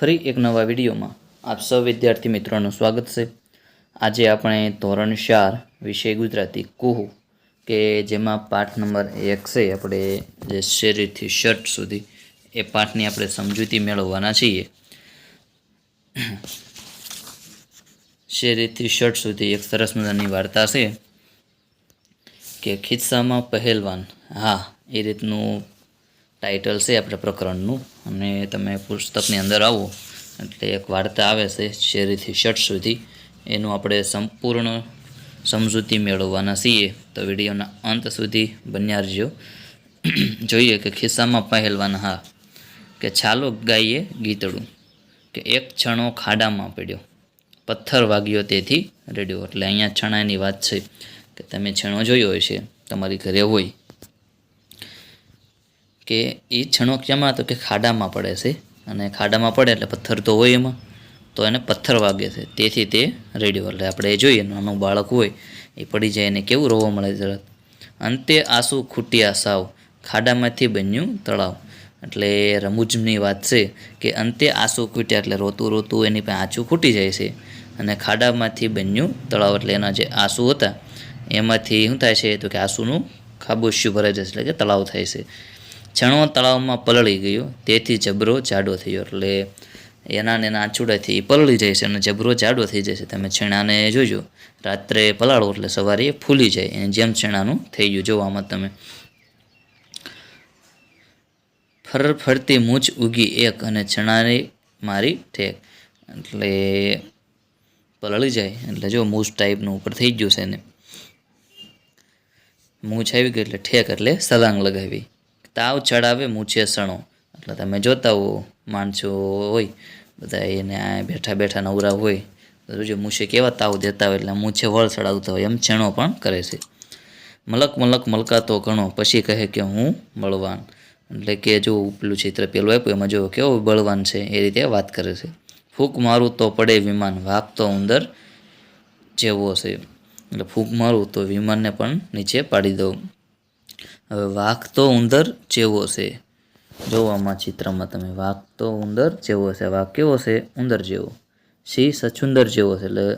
ફરી એક નવા વિડીયોમાં આપ સૌ વિદ્યાર્થી મિત્રોનું સ્વાગત છે. આજે આપણે ધોરણ ચાર વિષય ગુજરાતી કુહુ, કે જેમાં પાઠ નંબર એક છે આપણે જે શેરીથી શર્ટ સુધી એ પાઠની આપણે સમજૂતી મેળવવાના છીએ. શેરીથી શર્ટ સુધી એક સરસ મજાની વાર્તા છે કે ખિસ્સામાં પહેલવાન, હા, એ રીતનું ટાઇટલ છે આપણે પ્રકરણનું. અને તમે પુસ્તકની અંદર આવો. એટલે એક વાર્તા આવે છે, શેરીથી શર્ટ સુધી. એનું આપણે સંપૂર્ણ સમજૂતી મેળવવાના છીએ. તો વિડીયોના અંત સુધી બન્યા રહેજો. જોઈએ કે ખિસ્સામાં પહેલવાન હા કે છાલો ગાઈએ ગીતડું કે એક છણો ખાડામાં પડ્યો. પથ્થર વાગ્યો તેથી રેડ્યો. એટલે અહીંયા છણાની વાત છે કે તમે છણો જોયો હશે, તમારી ઘરે હોય. કે એ છણો ક્યાંમાં તો કે ખાડામાં પડે છે. અને ખાડામાં પડે એટલે પથ્થર તો હોય એમાં. તો એને પથ્થર વાગે છે. તેથી તે રેડિયો એટલે આપણે એ જોઈએ, નાનું બાળક હોય, એ પડી જાય એને કેવું રોવા મળે તરત અંતે આંસુ ખૂટ્યા સાવ. ખાડામાંથી બન્યું તળાવ. એટલે રમૂજની વાત છે કે અંતે આંસુ ખૂટ્યા એટલે રોતું રોતું એની પાસે આંચું ખૂટી જાય છે. અને ખાડામાંથી બન્યું તળાવ એટલે એના જે આંસુ હતા, એમાંથી શું થાય છે તો કે આંસુનું ખાબોશ્યું ભરાઈ જશે, એટલે કે તળાવ થાય છે. છણો તળાવમાં પલળી ગયો. તેથી જબરો જાડો થયો. એટલે એના ને એના આંચુડાથી પલળી જાય છે અને જબરો જાડો થઈ છે. તમે છેણાને જોજો. રાત્રે પલાળો એટલે સવારે ફૂલી જાય. અને જેમ છેણાનું થઈ ગયું. જોવામાં તમે. ફર ફરતી મૂછ ઉગી એક અને છણાની મારી ઠેક. એટલે પલળી જાય. એટલે જો મૂછ ટાઈપનું ઉપર થઈ ગયું છે એને. મૂછ આવી ગઈ એટલે ઠેક એટલે સલાંગ લગાવી. તાવ ચડાવે મૂછે સણો. એટલે તમે જોતા હો માણસો હોય, બધા એને આ બેઠા બેઠા નવરા હોય. તો જો મૂછે કેવા તાવ દેતા હોય, એટલે મૂછે વળ ચડાવતા હોય, એમ છેણો પણ કરે છે. મલક મલક મલકાતો ઘણો, પછી કહે કે હું બળવાન. એટલે કે જો પેલું ચિત્ર પેલું આપ્યું, એમાં જો કેવો બળવાન છે, એ રીતે વાત કરે છે. ફૂંક મારું તો પડે વિમાન વાગતો ઉંદર જેવો છે. એટલે ફૂંક મારું તો વિમાનને પણ નીચે પાડી દઉં. હવે વાઘ તો ઉંદર જેવો છે. જોવામાં ચિત્રમાં તમે વાઘ તો ઉંદર જેવો છે. વાઘ કેવો છે? ઉંદર જેવો. સિંહ સચુંદર જેવો છે. એટલે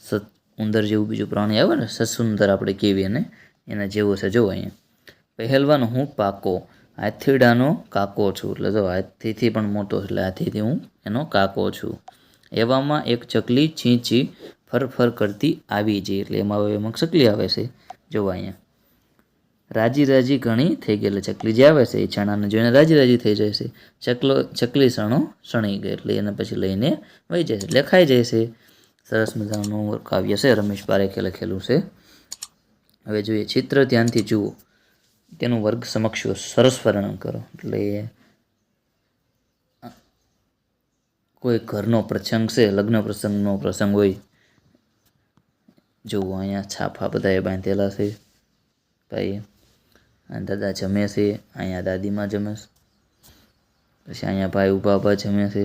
સ, ઉંદર જેવું બીજું પ્રાણી આવે ને સસુંદર આપણે કહેવીએ ને, એના જેવો છે. જો અહીંયા પહેલવાન હું પાકો હાથીડાનો કાકો છું. એટલે જો હાથીથી પણ મોટો એટલે હાથીથી હું એનો કાકો છું. એવામાં એક ચકલી ચી ફરફર ફર ફર કરતી આવી જઈ એટલે એમાં હવે એમાં ચકલી આવે છે. જોવા અહીંયા. રાજી રાજી ઘણી થઈ ગયેલી ચકલી જે આવે છે એ છણાને જોઈને રાજી રાજી થઈ જાય છે. ચકલો ચકલી સણો સણી ગઈ એટલે એને પછી લઈને વહી જાય છે, એટલે જાય છે. સરસ મજાનું કાવ્ય છે, રમેશ પારેખે લખેલું છે. હવે જોઈએ ચિત્ર ધ્યાનથી જુઓ. તેનું વર્ગ સમક્ષ સરસ વર્ણન કરો. એટલે કોઈ ઘરનો પ્રસંગ છે, લગ્ન પ્રસંગનો પ્રસંગ હોય, જુઓ અહીંયા છાપા બધાએ બાંધેલા છે. ભાઈ અને દાદા જમે છે, અહીંયા દાદીમાં જમે છે. પછી અહીંયા ભાઈ ઊભા ઊભા જમે છે.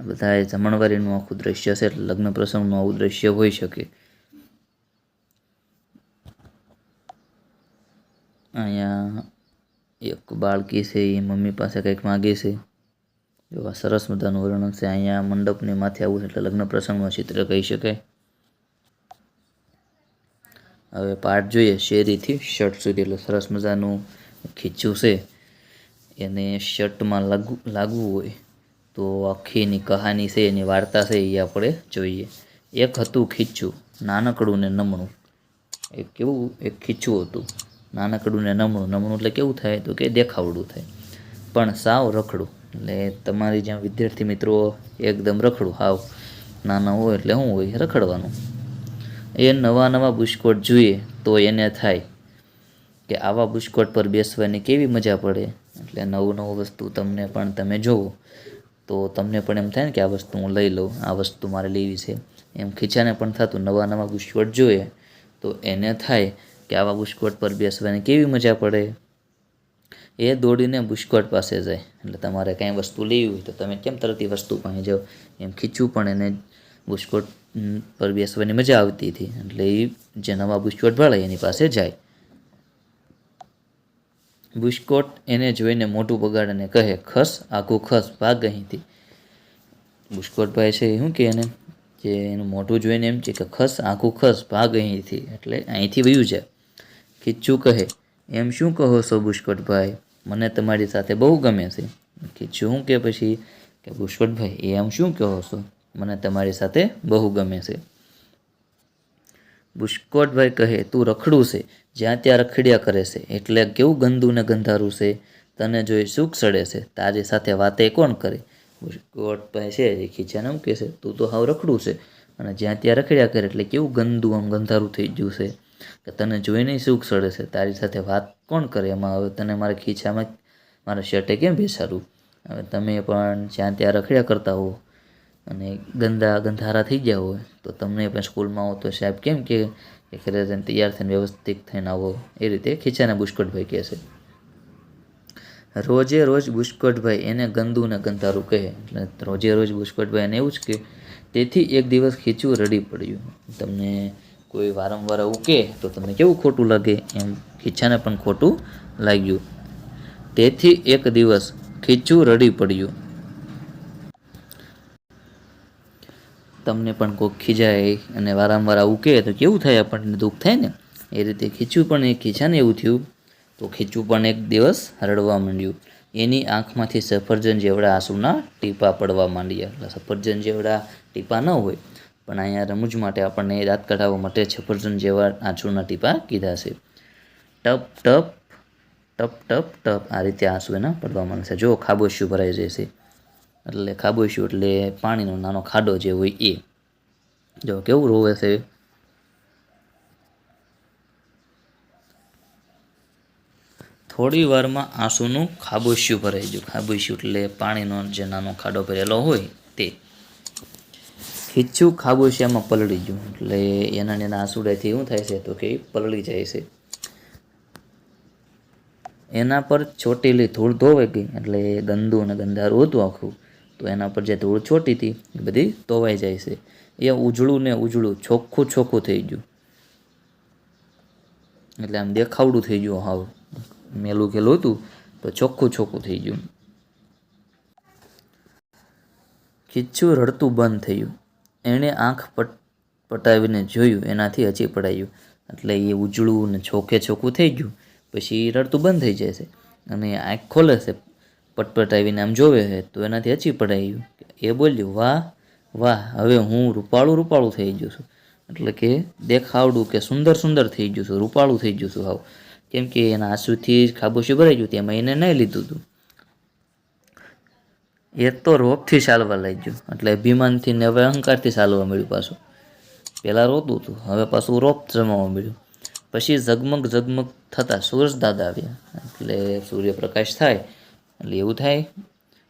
બધા જમણવારીનું આખું દ્રશ્ય છે, એટલે લગ્ન પ્રસંગનું આવું દ્રશ્ય હોઈ શકે. અહીંયા એક બાળકી છે, એ મમ્મી પાસે કંઈક માગે છે. એવા સરસ મજાનું વર્ણન છે, અહીંયા મંડપની માથે આવું એટલે લગ્ન પ્રસંગનું ચિત્ર કહી શકાય. હવે પાર્ટ જોઈએ, શેરીથી શર્ટ સુધી. એટલે સરસ મજાનું ખીચું છે. એને શર્ટમાં લાગુ, લાગવું હોય તો આખીની કહાની છે, એની વાર્તા છે, એ આપણે જોઈએ. એક હતું ખીચું નાનકડું ને નમણું. એક કેવું એક ખીચું હતું. નાનકડું ને નમણું. નમણું એટલે કેવું થાય તો કે દેખાવડું થાય. પણ સાવ રખડું. એટલે તમારી જ્યાં વિદ્યાર્થી મિત્રો એકદમ રખડું, હાવ. નાના હોય એટલે શું હોય, રખડવાનું. એ નવા નવા બુશકોટ જોઈએ તો એને થાય કે આવા બુશકોટ પર બેસવાની કેવી મજા પડે? એટલે નવું નવું વસ્તુ તમને પણ તમે જોવો. તો તમને પણ એમ થાય ને કે આ વસ્તુ હું લઈ લઉં, આ વસ્તુ મારે લેવી છે. એમ ખીચાને પણ થતું નવા નવા બુશકોટ જોઈએ તો એને થાય કે આવા બુશકોટ પર બેસવાની કેવી મજા પડે? એ દોડીને બુશકોટ પાસે જાય. એટલે તમારે કાંઈ વસ્તુ લેવી હોય તો તમે કેમ તરત વસ્તુ પાસે જાઓ? એમ ખીચું પણ એને બુશકોટ પર બેસવાની મજા આવતી હતી. એટલે એ જે નવા બુશકોટ ભાળે એની પાસે જાય. બુશકોટ એને જોઈને મોટું બગાડીને કહે, ખસ, આખું ખસ, ભાગ અહીંથી. બુસ્કોટભાઈ છે શું કહે એને? કે એનું મોટું જોઈને એમ છે કે, ખસ, આખું ખસ, ભાગ અહીંથી. એટલે અહીંથી વયું જાય. ખીચું કહે, એમ શું કહો છો બુસ્કોટભાઈ મને તમારી સાથે બહુ ગમે છે. ખીચું કે પછી કે બુસ્કોટભાઈ એમ શું કહો છો? મને તમારી સાથે બહુ ગમે છે. બુષ્કોટભાઈ કહે, તું રખડું છે, જ્યાં ત્યાં રખડ્યા કરે છે, એટલે કેવું ગંદુ ને ગંધારું છે? તને જોઈ સુખ સડે છે તારી સાથે વાતે કોણ કરે? બુષ્કોટભાઈ છે, એ ખીચાને એમ કહે છે, તું તો હાવ રખડું છે, અને જ્યાં ત્યાં રખડ્યા કરે, એટલે કેવું ગંદુ આમ ગંધારું થઈ ગયું છે? કે તને જોઈને સુખ સડે છે, તારી સાથે વાત કોણ કરે એમાં? હવે તને મારા ખીચામાં મારા શર્ટે કેમ બેસાડું? હવે તમે પણ જ્યાં ત્યાં રખડ્યા કરતા હો અને ગંદા ગંધારા થઈ ગયા હોય, તો તમને પણ સ્કૂલમાં આવો તો સાહેબ કેમ કે તૈયાર થઈને વ્યવસ્થિત થઈને આવો. એ રીતે ખીચાને બુષ્કટભાઈ કહે છે. રોજે રોજ બુષ્કટભાઈ એને ગંદુ ને ગંધારું કહે. એટલે રોજે રોજ બુષ્કટભાઈ એને એવું જ કે તેથી એક દિવસ ખીચું રડી પડ્યું. તમને કોઈ વારંવાર કહે, તો તમને કેવું ખોટું લાગે? એમ ખીચાને પણ ખોટું લાગ્યું. તેથી એક દિવસ ખીચું રડી પડ્યું. તમને પણ કોઈક ખીજાય અને વારંવાર આવું કહે તો કેવું થાય આપણને દુઃખ થાય ને? એ રીતે ખીચું પણ એ ખીચાને એવું થયું. તો ખીચું પણ એક દિવસ રડવા માંડ્યું. એની આંખમાંથી સફરજન જેવડા આંસુના ટીપા પડવા માંડ્યા. એટલે સફરજન જેવડા ટીપા ન હોય, પણ અહીંયા રમૂજ માટે આપણને દાંત કઢાવવા માટે સફરજન જેવા આંસુના ટીપા કીધા છે. ટપ ટપ ટપ ટપ ટપ આ રીતે આંસુ એના પડવા માંડશે જો ખાબોશિયું ભરાઈ જશે. એટલે ખાબોશિયું એટલે પાણીનો નાનો ખાડો જે હોય એ. જો કેવું રોવે છે? થોડી વારમાં આંસુનું ખાબોશિયું ભરાઈ ગયું. ખાબોશિયું એટલે પાણીનો જે નાનો ખાડો ભરેલો હોય તે. ખીચું ખાબોશિયામાં પલળી ગયું. એટલે એના એના આંસુડાથી શું થાય છે તો કે પલળી જાય છે. એના પર ચોટેલી ધૂળ ધોવાઈ ગઈ. એટલે ગંદુ અને ગંધારું હતું આખું. તો એના પર જે ધૂળ છોટી હતી, એ બધી ધોવાઈ જાય છે. એ ઉજળું ને ઉજળું, ચોખ્ખું ચોખ્ખું થઈ ગયું. એટલે આમ દેખાવડું થઈ ગયું હાવ. મેલું ઘેલું હતું, તો ચોખ્ખું ચોખ્ખું થઈ ગયું. ખીચું રડતું બંધ થયું એણે આંખ પટ, પટાવીને જોયું, એનાથી હજી પડાયું. એટલે એ ઉજળું ને ચોખ્ખે ચોખ્ખું થઈ ગયું. પછી રડતું બંધ થઈ જાય છે અને આંખ ખોલે છે. પટપટાવીને આમ જોવે છે, તો એનાથી હચી પડાયું એ બોલ્યું, વાહ વાહ, હવે હું રૂપાળું રૂપાળું થઈ ગયું છું. એટલે કે દેખાવડું કે સુંદર સુંદર થઈ ગયું છું, રૂપાળું થઈ ગયું છું હાવ કેમ કે એના આંસુથી જ ખાબોશી ભરાઈ ગયું તેમાં એને નહીં લીધું હતું. એ તો રોપથી ચાલવા લાગ્યું, એટલે અભિમાનથી ને હવે અહંકારથી ચાલવા મળ્યું પાછું. પહેલાં રોતું હતું, હવે પાછું રોપ જમાવા મળ્યું. પછી ઝગમગ ઝગમગ થતાં સૂરજ દાદા આવ્યા, એટલે સૂર્યપ્રકાશ થાય એટલે એવું થાય?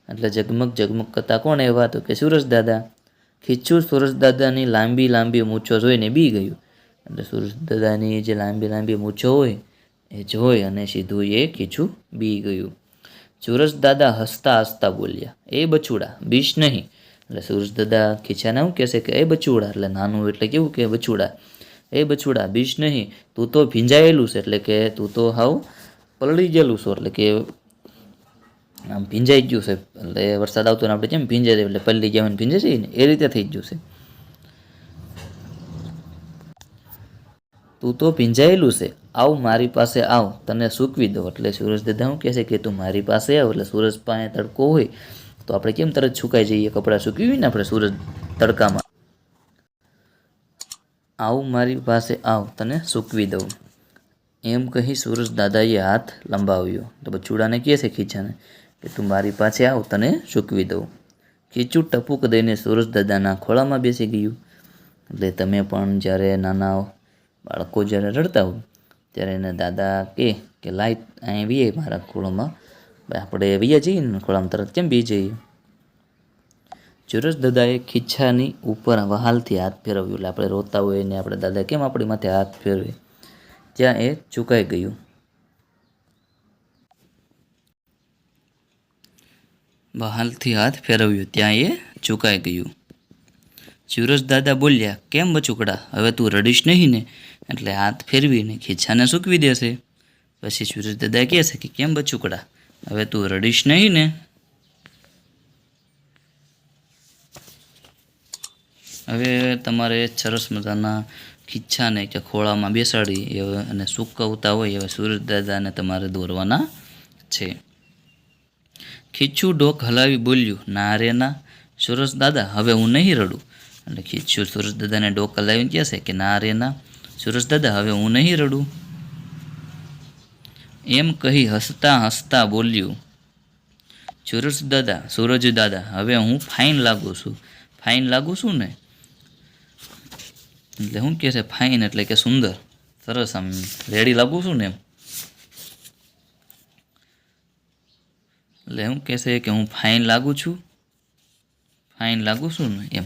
એટલે ઝગમગ ઝગમગ કરતા કોણ એવા તો કે સુરજદાદા ખીચું સુરજદાદાની લાંબી લાંબી મૂછો જોઈને બી ગયું. એટલે સુરજદાદાની જે લાંબી લાંબી મૂછો હોય, એ જોઈ અને સીધું એ ખીચું બી ગયું. સુરજદાદા હસતા હસતા બોલ્યા, એ બચુડા બીશ નહીં. એટલે સૂરજ ખીચાને એવું કહેશે કે, એ બચુડા એટલે નાનું એટલે કેવું કે બચુડા એ બચુડા બીશ નહીં. તું તો ભીંજાયેલું છે એટલે કે તું તો હાવ પલળી ગયેલું છો. એટલે કે આમ ભીંજાઈ ગયું છે. એટલે વરસાદ આવતો ને આપણે કેમ ભીંજાઈ જાય? એટલે પલ્લી જવાનું ભીંજાઈ જાય ને, એ રીતે થઈ ગયું છે. તું તો ભીંજાયેલું છે. આવ મારી પાસે આવ, તને સૂકવી દો એટલે સૂરજ દાદા હું કહે છે કે તું મારી પાસે આવ, એટલે સૂરજ પાસે તડકો હોય, તો આપણે કેમ તરત સુકાઈ જઈએ? કપડાં સૂકવી ને આપણે સૂરજ તડકામાં. આવ મારી પાસે આવ, તને સૂકવી દઉં. એમ કહી સૂરજ દાદાએ હાથ લંબાવ્યો. તો બચુડાને કહે છે ખીચાને કે તું મારી પાસે આવ, તને સૂકવી દઉં. ખીચું ટપુક દઈને સુરજ દાદાના ખોળામાં બેસી ગયું. એટલે તમે પણ જ્યારે નાના બાળકો જ્યારે રડતા હોય, ત્યારે એને દાદા કહે કે, લાઈટ અહીં વીએ મારા ખોળામાં. આપણે વીએ જઈએ ને ખોળામાં તરત કેમ બી જઈએ? સુરજ દાદાએ ખીચ્છાની ઉપર વહાલથી હાથ ફેરવ્યું. એટલે આપણે રોતા હોય ને આપણે દાદા કેમ આપણી માથે હાથ ફેરવે? ત્યાં એ ચૂકાઈ ગયું. વહાલથી હાથ ફેરવ્યું, ત્યાં એ ચૂકાઈ ગયું. ચુરસ દાદા બોલ્યા, કેમ બચુકડા? હવે તું રડીશ નહીં ને? એટલે હાથ ફેરવીને ખીચ્છાને સૂકવી દેશે. પછી ચુરસ દાદા કહે છે કે, કેમ બચુકડા? હવે તું રડીશ નહીં ને? હવે તમારે સરસ મજાના ખીચ્છાને કે ખોળામાં બેસાડી અને સૂકવતા હોય એવા સૂરજ દાદાને તમારે દોરવાના છે. ખીચું ડોક હલાવી બોલ્યું, ના રે ના, સુરજ દાદા, હવે હું નહીં રડું. એટલે ખીચું સુરજ દાદાને ડોક હલાવીને કહે છે કે, ના રે ના, સુરજ દાદા, હવે હું નહીં રડું. એમ કહી હસતા હસતા બોલ્યું, સુરજ દાદા, સૂરજ દાદા, હવે હું ફાઇન લાગુ છું, ફાઇન લાગુ છું ને? એટલે શું કહે છે, ફાઇન, એટલે કે સુંદર, સરસ, આમ રેડી લાગુ છું ને એમ. એટલે શું કહેશે કે હું ફાઇન લાગુ છું. ફાઇન લાગુ છું ને એમ.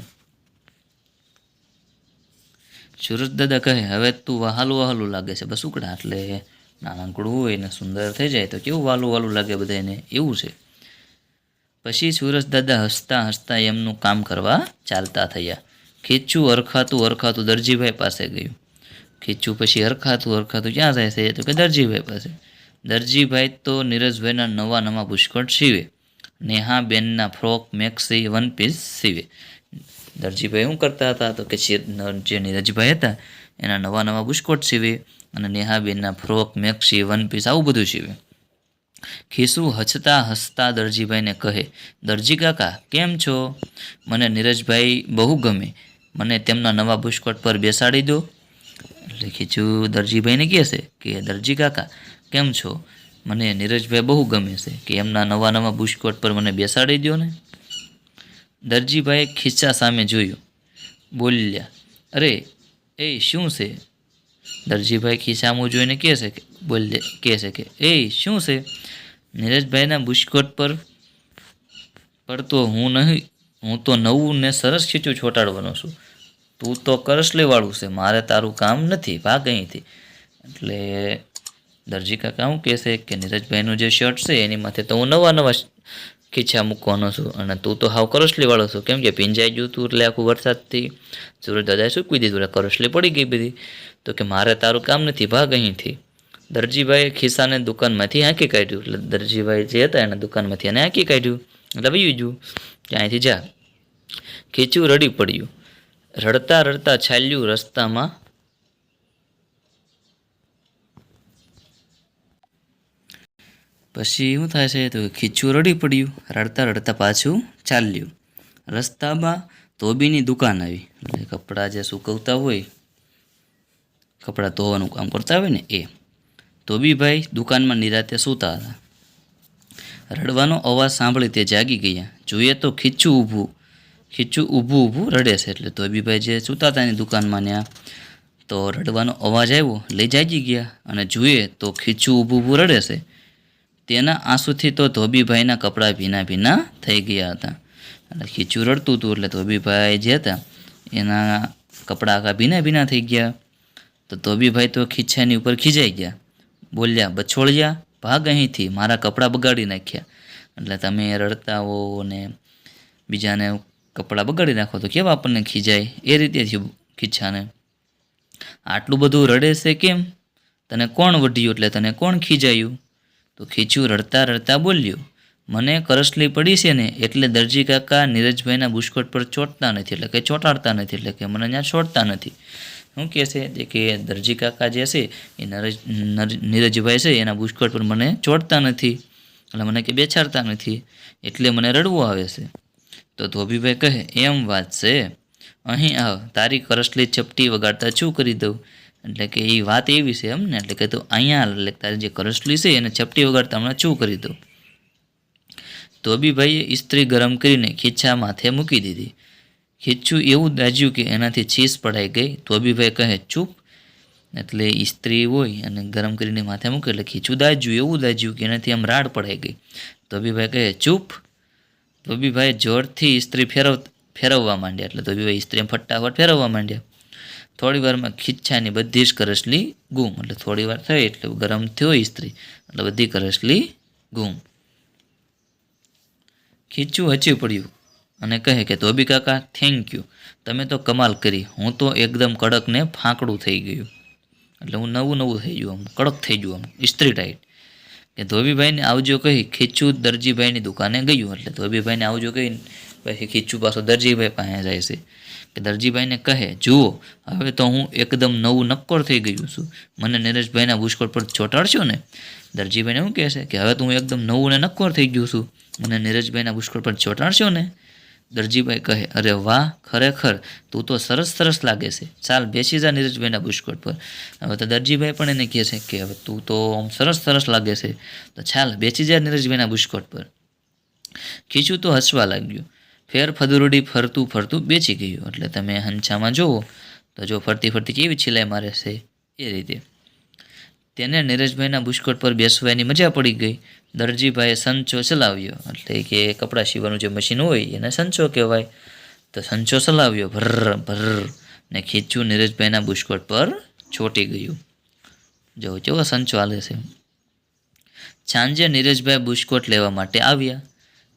સુરજ દાદા કહે, હવે તું વહાલું વહાલું લાગે છે, બસ ઉકડા એટલે નાનકડું હોય ને સુંદર થઈ જાય તો કેવું વાલું વાલું લાગે બધાને એવું છે. પછી સુરજ દાદા હસતા હસતા એમનું કામ કરવા ચાલતા થયા. ખીચું અરખાતું અરખાતું દરજીભાઈ પાસે ગયું. ખીચું પછી અરખાતું અરખાતું ક્યાં જાય છે તો કે દરજીભાઈ પાસે. દરજીભાઈ તો નીરજભાઈના નવા નવા પુષ્કળ સીવે નેહાબેનના ફ્રોક મેક્સી, વન પીસ સીવે દરજીભાઈ શું કરતા હતા તો કે જે નીરજભાઈ હતા, એના નવા નવા બુસ્કોટ સીવે અને નેહાબેનના ફ્રોક મેક્સી, વન પીસ આવું બધું સીવે ખીસુ હસતા હસતા દરજીભાઈને કહે, દરજી કાકા, કેમ છો? મને નીરજભાઈ બહુ ગમે. મને તેમના નવા બુસ્કોટ પર બેસાડી દો. એટલે ખીચું દરજીભાઈને કહેશે કે, દરજી કાકા કેમ છો? મને નીરજભાઈ બહુ ગમે છે કે એમના નવા નવા બુશકોટ પર મને બેસાડી દો ને. દરજીભાઈએ ખિસ્સા સામે જોયું. બોલ્યા, અરે, એ શું છે? દરજીભાઈ ખિસ્સામાં જોઈને કહે છે કે બોલે કહે છે કે, એ શું છે? નીરજભાઈના બુશકોટ પર પર તો હું નહીં, હું તો નવું ને સરસ ખીચું છોટાડવાનો છું. તું તો કરસલેવાળું છે, મારે તારું કામ નથી, ભાગ અહીંથી. એટલે દરજી કાકા શું કહેશે કે નીરજભાઈનું જે શર્ટ છે એની માથે તો હું નવા નવા ખીચા મૂકવાનો છું અને તું તો હાવ કરસલીવાળો છું. કેમ કે ભીંજાઈ ગયું તું એટલે આખું વરસાદથી સુરજ દાદાએ સૂકવી દીધું એટલે કરસલી પડી ગઈ બધી. તો કે મારે તારું કામ નથી, ભાગ અહીંથી. દરજીભાઈએ ખિસ્સાને દુકાનમાંથી હાંકી કાઢ્યું. એટલે દરજીભાઈ જે હતા એને દુકાનમાંથી એને હાંકી કાઢ્યું. એટલે ગયું. કે અહીંથી જા. ખીચું રડી પડ્યું. રડતા રડતા છાલ્યું રસ્તામાં પછી શું થાય છે? તો ખીચું રડી પડ્યું. રડતા રડતા પાછું ચાલ્યું. રસ્તામાં ધોબીની દુકાન આવી. એટલે કપડાં જે સૂકવતા હોય, કપડાં ધોવાનું કામ કરતા હોય ને એ. ધોબીભાઈ દુકાનમાં નિરાતે સૂતા હતા. રડવાનો અવાજ સાંભળી તે જાગી ગયા. જોઈએ તો ખીચું ઊભું ખીચું ઊભું ઊભું રડે છે. એટલે ધોબીભાઈ જે સૂતા હતા એની દુકાનમાં ત્યાં, તો રડવાનો અવાજ આવ્યો. લઈ જાગી ગયા અને જોઈએ તો ખીચું ઊભું ઊભું રડે છે. તેના આંસુથી તો ધોબીભાઈના કપડાં ભીના ભીના થઈ ગયા હતા. એટલે ખીચું રડતું હતું એટલે ધોબીભાઈ જે હતા, એના કપડાં આખા ભીના ભીના થઈ ગયા. તો ધોબીભાઈ તો ખીચાની ઉપર ખીજાઈ ગયા. બોલ્યા, બછોળિયા, ભાગ અહીંથી, મારા કપડાં બગાડી નાખ્યા. એટલે તમે રડતા હો ને બીજાને કપડાં બગાડી નાખો તો કેવા આપણને ખીજાય? એ રીતે થયું ખીચાને આટલું બધું રડે છે કેમ? તને કોણ વઢ્યું? એટલે તને કોણ ખીજાયું? તો ખીચું રડતા રડતા બોલ્યું, મને કરસલી પડી છે ને, એટલે દરજી કાકા નીરજભાઈના બુસ્કોટ પર ચોંટતા નથી, એટલે કે ચોંટાડતા નથી, એટલે કે મને ત્યાં છોડતા નથી. શું કહે છે? કે દરજી કાકા જે છે, એ નરજ, નર- નીરજભાઈ છે, એના બુસ્કોટ પર મને ચોંટતા નથી, એટલે મને કે બેસાડતા નથી, એટલે મને રડવું આવે છે. તો ધોબીભાઈ કહે, એમ વાત છે, અહીં આવ, તારી કરસલી ચપટી વગાડતા શું કરી દઉં? એટલે કે એ વાત એવી છે એમ ને એટલે કે તો અહીંયા એટલે તારી જે કરસલી છે એને ચપટી વગાડતા હમણાં ચૂ કરી દઉં? ધોબીભાઈએ ઇસ્ત્રી ગરમ કરીને ખીચા માથે મૂકી દીધી. ખીચું એવું દાજ્યું કે એનાથી છીસ પડાઈ ગઈ. ધોબીભાઈ કહે, ચૂપ. એટલે ઇસ્ત્રી હોય અને ગરમ કરીને માથે મૂકે એટલે ખીચું દાજ્યું, એવું દાજ્યું કે એનાથી આમ રાડ પડાઈ ગઈ. ધોબીભાઈ કહે, ચૂપ. ધોબીભાઈ જોરથી ઇસ્ત્રી ફેરવ, ફેરવવા માંડ્યા. એટલે ધોબીભાઈ ઇસ્ત્રી ફટાફટ ફેરવવા માંડ્યા. થોડી વારમાં ખીચ્છાની બધી જ કરસલી ગુમ. એટલે થોડી વાર થઈ એટલે ગરમ થયો ઇસ્ત્રી એટલે બધી કરસલી ગુમ. ખીચું હચી પડ્યું અને કહે કે, ધોબી કાકા થેન્ક યુ તમે તો કમાલ કરી. હું તો એકદમ કડક ને ફાંકડું થઈ ગયું. એટલે હું નવું નવું થઈ ગયું આમ, કડક થઈ ગયું આમ ઇસ્ત્રી ટાઈટ. કે ધોબીભાઈને આવજો કહી ખીચું દરજીભાઈની દુકાને ગયું. એટલે ધોબીભાઈને આવજો કહી પછી ખીચું પાછો દરજીભાઈ પાસે જાય છે. કે દરજીભાઈને કહે, જુઓ, હવે તો હું એકદમ નવું નક્કોર થઈ ગયું છું. મને નરેશભાઈના પુષ્કળ પર ચોંટાડશો ને? દરજીભાઈને શું કહે છે કે, હવે તો હું એકદમ નવું ને નક્કોર થઈ ગયું છું. મને નીરજભાઈના પુષ્કળ પર ચોંટાડશો ને? દરજીભાઈ કહે, અરે વાહ, ખરેખર, તું તો સરસ સરસ લાગે છે. ચાલ, બેસી જા નીરજભાઈના પુષ્કળ પર. હવે તો દરજીભાઈ પણ એને કહે છે કે, હવે તું તો આમ સરસ સરસ લાગે છે. તો ચાલ, બેસી જા નીરજભાઈના પુષ્કળ પર. ખીચું તો હસવા લાગ્યું. ફેર ફદુરડી ફરતું ફરતું બેસી ગયું. એટલે તમે હંછામાં જુઓ તો જો ફરતી ફરતી કેવી છિલાઈ મારે છે એ રીતે. તેને નીરજભાઈના બુશકોટ પર બેસવાની મજા પડી ગઈ. દરજીભાઈએ સંચો ચલાવ્યો. એટલે કે કપડાં સીવાનું જે મશીન હોય એને સંચો કહેવાય. તો સંચો ચલાવ્યો. ભર્ર ભર્ર. ને ખીચું નીરજભાઈના બુશકોટ પર ચોંટી ગયું. જો કેવો સંચો હાલે છે. સાંજે નીરજભાઈ બુશકોટ લેવા માટે આવ્યા.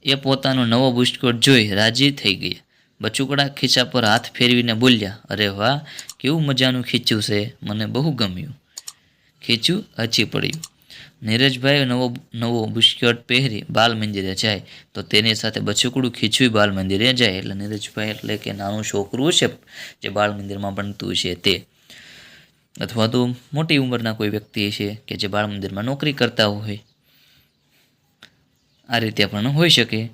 એ પોતાનો નવો બુસ્ટકોટ જોઈ રાજી થઈ ગયા બચુકડા ખીચા પર હાથ ફેરવીને બોલ્યા, અરે વાહ, કેવું મજાનું ખીચું છે, મને બહુ ગમ્યું. ખીચું હચી પડ્યું. નીરજભાઈ નવો નવો બુસ્કટ પહેરી બાલ મંદિરે જાય, તો તેની સાથે બચુકડું ખીચવી બાલ મંદિરે જાય, એટલે નીરજભાઈ એટલે કે નાનું છોકરું છે જે બાળ મંદિરમાં ભણતું છે તે. અથવા તો મોટી ઉંમરના કોઈ વ્યક્તિ છે કે જે બાળ મંદિરમાં નોકરી કરતા હોય. આ રીતે પણ હોઈ શકે.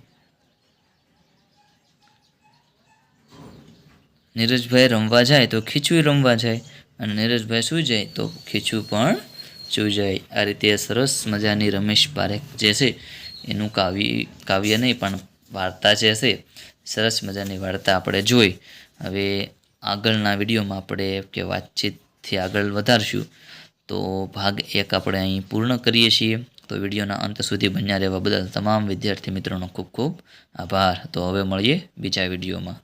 નીરજભાઈ રમવા જાય તો ખીચું રમવા જાય. અને નીરજભાઈ સુઈ જાય તો ખીચું પણ સુઈ જાય. આ રીતે સરસ મજાની રમેશ પારેખ જે છે, એનું કાવ્ય કાવ્ય નહીં, પણ વાર્તા જે છે, સરસ મજાની વાર્તા આપણે જોઈ. હવે આગળના વિડીયોમાં આપણે કે વાતચીતથી આગળ વધારશું. તો ભાગ એક આપણે અહીં પૂર્ણ કરીએ છીએ. તો વિડીયોના અંત સુધી બન્યા રહેવા બદલ તમામ વિદ્યાર્થી મિત્રોનો ખૂબ ખૂબ આભાર. તો હવે મળીએ બીજા વિડીયોમાં.